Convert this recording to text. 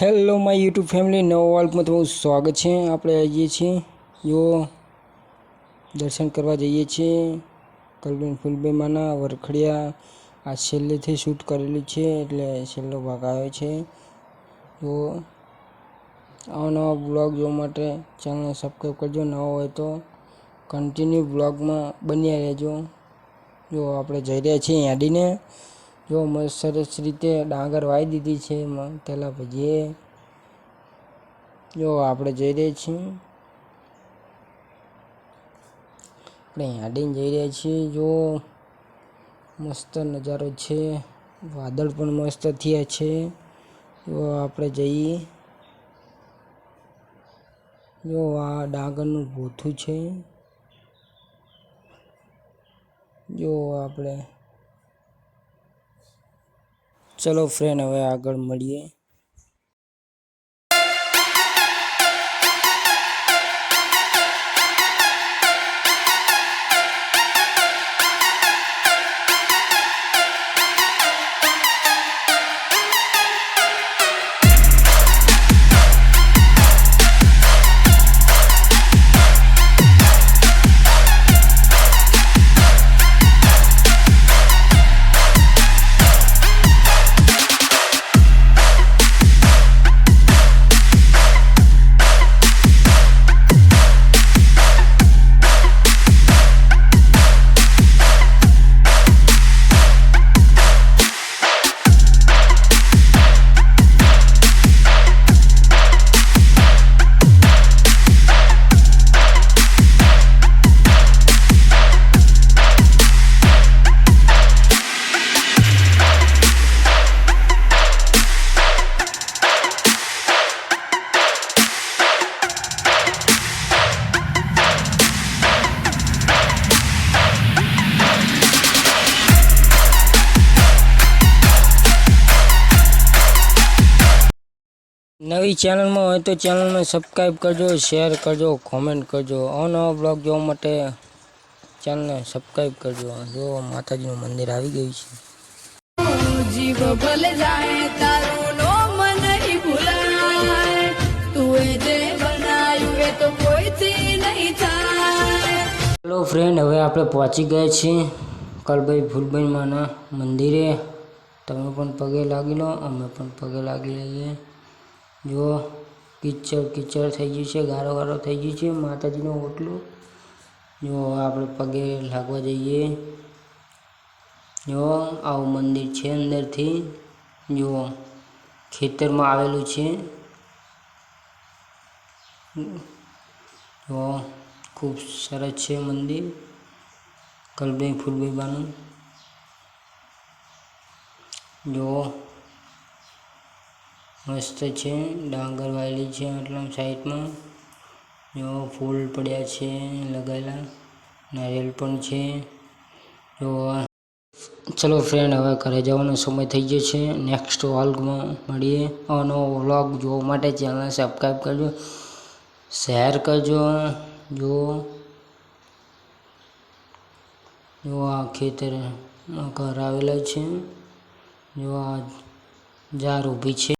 Hello my YouTube family નવો વર્લ્ડમાં તમારું સ્વાગત છે. આપણે આવીએ છીએ. જો દર્શન કરવા જઈએ છીએ. કલબેન ફુલબેમાના વરખડિયા આ છેલ્લેથી શૂટ કરેલી છે. એટલે છેલ્લો ભાગ આવ્યો છે. જો આવા નવા બ્લોગ જોવા માટે ચેનલને સબસ્ક્રાઈબ કરજો. નવો હોય તો કન્ટિન્યુ બ્લોગમાં બન્યા રહેજો. જો આપણે જઈ રહ્યા છીએ યાડીને જો મસ્ત સરસ રીતે ડાંગર વાવી દીધી છે એમાં તેલા ભજીએ. જો આપણે જઈ રહ્યા છીએ. આપણે હાડીને જઈ રહ્યા છીએ. જો મસ્ત નજારો છે. વાદળ પણ મસ્ત થયા છે. જો આપણે જઈએ. જો આ ડાંગરનું ભૂથું છે. જો આપણે ચલો ફ્રેન્ડ હવે આગળ મળીએ. નવી ચેનલમાં હોય તો ચેનલને સબસ્ક્રાઈબ કરજો શેર કરજો કોમેન્ટ કરજો. અવનવા બ્લોગ જોવા માટે ચેનલને સબસ્ક્રાઈબ કરજો. જો માતાજીનું મંદિર આવી ગયું છે. જીવ ભલે જાય તારું નોમ નહીં ભૂલાય. તું જે બનાયું એ તો કોઈથી નહીં થાય. હેલો ફ્રેન્ડ હવે આપણે પહોંચી ગયા છીએ કલભાઈ ફૂલભાઈ માના મંદિરે. તમે પણ પગે લાગી લો અમે પણ પગે લાગી લઈએ. જો કિચડ કિચડ થઈ ગયું છે, ગારો ગારો થઈ ગયું છે, માતાજીનું ઓટલું. જો આપણે પગે લાગવા જઈએ. જો આવું મંદિર છે અંદરથી. જો ખેતરમાં આવેલું છે. જો ખૂબ સરસ છે મંદિર. કલભાઈ ફૂલભાઈ બાનું જો મસ્ત છે, ડાંગર વાયેલી છે મતલબ સાઈડમાં. જો ફૂલ પડ્યા છે લગાયેલા, નારિયેલ પણ છે. જો ચલો ફ્રેન્ડ હવે ઘરે જવાનો સમય થઈ ગયો છે. નેક્સ્ટ વ્લોગમાં મળીએ. આનો વ્લોગ જોવા માટે ચેનલ સબસ્ક્રાઈબ કરજો શેર કરજો. જો જો આ ખેતર ઘર આવેલા છે, જો આ ઝાર ઊભી છે.